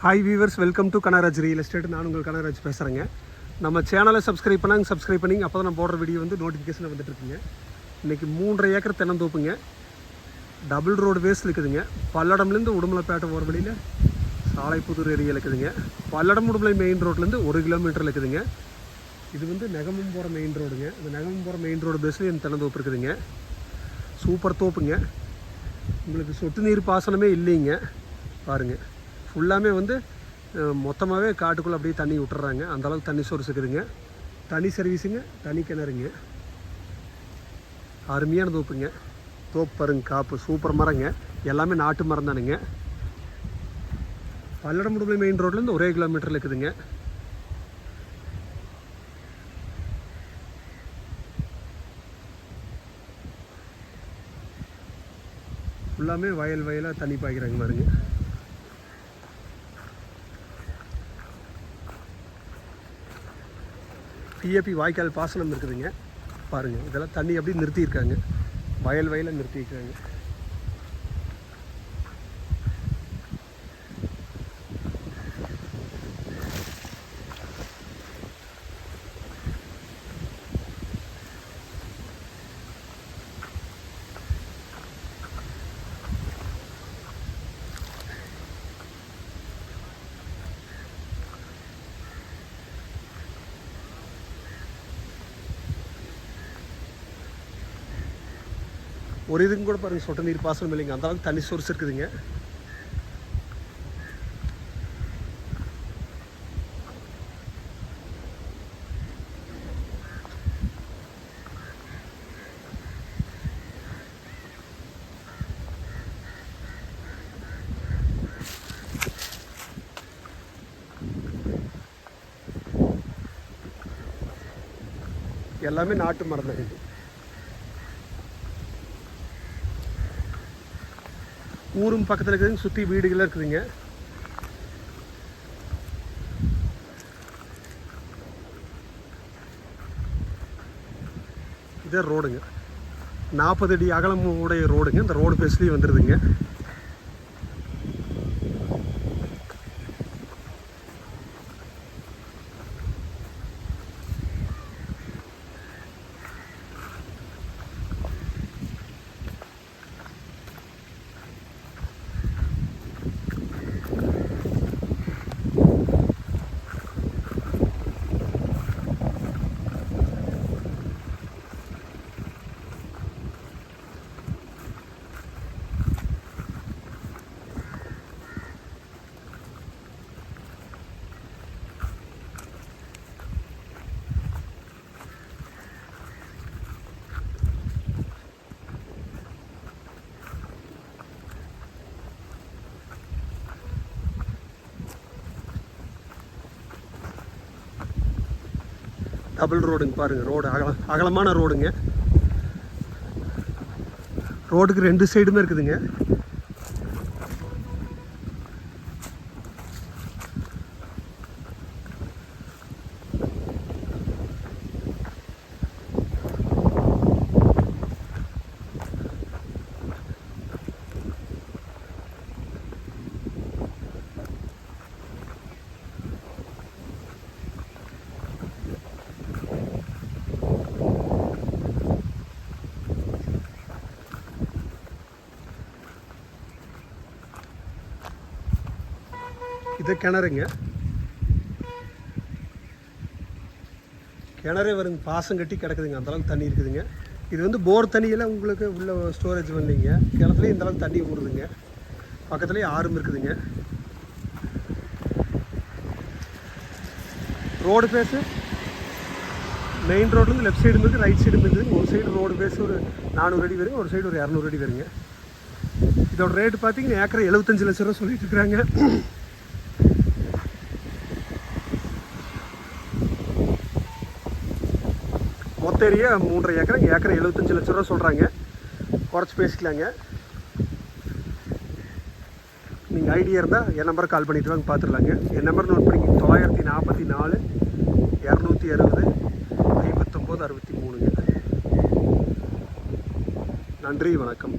Hi viewers welcome to Kanaraj real estate நான் உங்கள் கனராஜ் பேசுகிறேங்க நம்ம சேனலை சப்ஸ்கிரைப் பண்ணாங்க சப்ஸ்கிரைப் பண்ணிங்க அப்போ தான் நான் போடுற வீடியோ வந்து நோட்டிஃபிகேஷன் வந்துட்டுருக்குங்க இன்றைக்கி மூன்றரை ஏக்கர் தென்னந்தோப்புங்க. டபுள் ரோடு வேஸ் இருக்குதுங்க. பல்லடம்லேருந்து உடுமலைப்பேட்டை போகிற வழியில் சாலைப்புதூர் ஏரியா இருக்குதுங்க. பல்லடம் உடுமலை மெயின் ரோட்லேருந்து ஒரு கிலோமீட்டர் இருக்குதுங்க. இது வந்து நெகமும் போகிற மெயின் ரோடுங்க இந்த நெகமும் போகிற மெயின் ரோடு பேஸில் இந்த தென்னந்தோப்பு இருக்குதுங்க. சூப்பர் தோப்புங்க. உங்களுக்கு சொட்டு நீர் பாசனமே இல்லைங்க. பாருங்கள் ஃபுல்லாமே வந்து மொத்தமாகவே காட்டுக்குள்ளே அப்படியே தண்ணி விட்டுறாங்க. அந்த அளவுக்கு தண்ணி சோர்ஸ் இருக்குதுங்க தனி சர்வீஸுங்க தனி கிணறுங்க. அருமையான தோப்புங்க. தோப்பு பாருங்க காப்பு. சூப்பர் மரங்க. எல்லாமே நாட்டு மரம் தானுங்க. பல்லடமுடுமலை மெயின் ரோட்லேருந்து ஒரே கிலோமீட்டரில் இருக்குதுங்க. ஃபுல்லாமே வயல் வயலாக தண்ணி பாய்க்கிறாங்க பாருங்க. டிஏபி வாய்க்கால் பாசனம் இருக்குதுங்க. பாருங்கள் இதெல்லாம் தண்ணி அப்படியே நிறுத்தியிருக்காங்க. வயல் வயலில் நிறுத்தியிருக்காங்க. ஒரு இதுக்கும் கூட பாருங்கள் சொட்டு நீர் பாசனம் இல்லைங்க. அந்த அளவுக்கு தண்ணி சோர்ஸ் இருக்குதுங்க. எல்லாமே நாட்டு மரம் தான் இது. ஊரும் பக்கத்தில் இருக்குதுங்க சுற்றி வீடுகள்லாம் இருக்குதுங்க. இதே ரோடுங்க. நாற்பது அடி அகலம் உடைய ரோடுங்க. இந்த ரோடு பேஸ்லேயும் வந்துடுதுங்க டபுள் ரோடுங்க பாருங்கள் ரோடு அகலம் அகலமான ரோடுங்க. ரோடுக்கு ரெண்டு சைடுமே இருக்குதுங்க. இது கிணறுங்க. கிணறு வருங்க பாசம் கட்டி கிடக்குதுங்க. அந்த அளவுக்கு தண்ணி இருக்குதுங்க. இது வந்து போர் தண்ணியெல்லாம் உங்களுக்கு உள்ள ஸ்டோரேஜ் பண்ணீங்க கிணத்துலேயும் இந்த அளவுக்கு தண்ணி ஊறுதுங்க பக்கத்துலேயே ஆறும் இருக்குதுங்க. ரோடு பேஸு மெயின் ரோட்லேருந்து லெஃப்ட் சைடும் இருக்குது ரைட் சைடும் இருக்குது ஒரு சைடு ரோடு பேஸ் ஒரு நானூறு அடி வருங்க. ஒரு சைடு ஒரு இரநூறு அடி வருங்க. இதோட ரேட்டு பார்த்தீங்கன்னா ஏக்கரை எழுபத்தஞ்சு லட்ச ரூபா சொல்லிட்டு இருக்கிறாங்க. மொத்த ஏரியா மூன்றரை ஏக்கர் ஏக்கரை எழுபத்தஞ்சு லட்ச ரூபா சொல்கிறாங்க குறைச்சி பேசிக்கலாங்க. நீங்கள் ஐடியா இருந்தால் என் நம்பருக்கு கால் பண்ணிட்டு வாங்க பார்த்துடலாங்க என் நம்பர் நோட் பண்ணி தொள்ளாயிரத்தி நாற்பத்தி நாலு இரநூத்தி அறுபது ஐம்பத்தொம்போது அறுபத்தி மூணுங்க. நன்றி வணக்கம்.